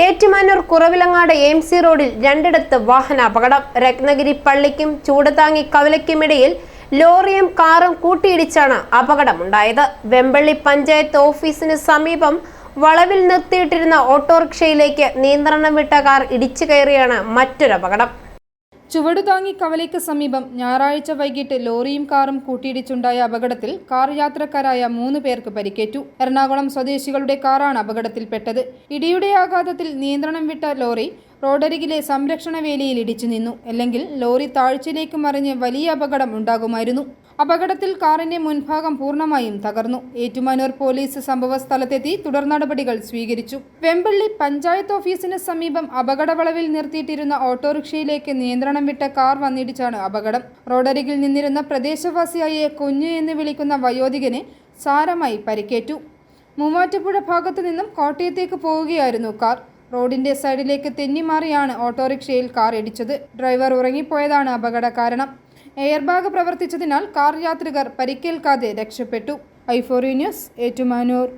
Ettumanoor Kuravilangad M C റോഡിൽ രണ്ടിടത്ത് വാഹനാപകടം. രത്നഗിരി പള്ളിക്കും ചൂടത്താങ്ങി കവലയ്ക്കുമിടയിൽ ലോറിയും കാറും കൂട്ടിയിടിച്ചാണ് അപകടമുണ്ടായത്. വെമ്പള്ളി പഞ്ചായത്ത് ഓഫീസിന് സമീപം വളവിൽ നിർത്തിയിട്ടിരുന്ന ഓട്ടോറിക്ഷയിലേക്ക് നിയന്ത്രണം വിട്ട കാർ ഇടിച്ചു കയറിയാണ് മറ്റൊരു അപകടം ചുവടുതാങ്ങി കവലയ്ക്ക് സമീപം ഞായറാഴ്ച വൈകിട്ട് ലോറിയും കാറും കൂട്ടിയിടിച്ചുണ്ടായ അപകടത്തിൽ കാർ യാത്രക്കാരായ മൂന്ന് പേർക്ക് പരിക്കേറ്റു. എറണാകുളം സ്വദേശികളുടെ കാറാണ് അപകടത്തിൽപ്പെട്ടത്. ഇടിയുടെ ആഘാതത്തിൽ നിയന്ത്രണം വിട്ട ലോറി റോഡരികിലെ സംരക്ഷണ വേലിയിൽ ഇടിച്ചു നിന്നു. അല്ലെങ്കിൽ ലോറി താഴ്ചയിലേക്ക് മറിഞ്ഞ് വലിയ അപകടം ഉണ്ടാകുമായിരുന്നു. അപകടത്തിൽ കാറിന്റെ മുൻഭാഗം പൂർണമായും തകർന്നു. ഏറ്റുമാനൂർ പോലീസ് സംഭവ സ്ഥലത്തെത്തി തുടർ നടപടികൾ സ്വീകരിച്ചു. വെമ്പള്ളി പഞ്ചായത്ത് ഓഫീസിന് സമീപം അപകടവളവിൽ നിർത്തിയിട്ടിരുന്ന ഓട്ടോറിക്ഷയിലേക്ക് നിയന്ത്രണം വിട്ട കാർ വന്നിടിച്ചാണ് അപകടം. റോഡരികിൽ നിന്നിരുന്ന പ്രദേശവാസിയായ കുഞ്ഞു എന്ന് വിളിക്കുന്ന വയോധികന് സാരമായി പരിക്കേറ്റു. മൂവാറ്റുപുഴ ഭാഗത്തു നിന്നും കോട്ടയത്തേക്ക് പോവുകയായിരുന്നു കാർ. റോഡിന്റെ സൈഡിലേക്ക് തെന്നിമാറിയാണ് ഓട്ടോറിക്ഷയിൽ കാർ ഇടിച്ചത്. ഡ്രൈവർ ഉറങ്ങിപ്പോയതാണ് അപകട കാരണം എയർ ബാഗ് പ്രവർത്തിച്ചതിനാൽ കാർ യാത്രികർ പരിക്കേൽക്കാതെ രക്ഷപ്പെട്ടു. ഐഫോറി ന്യൂസ് ഏറ്റുമാനൂർ.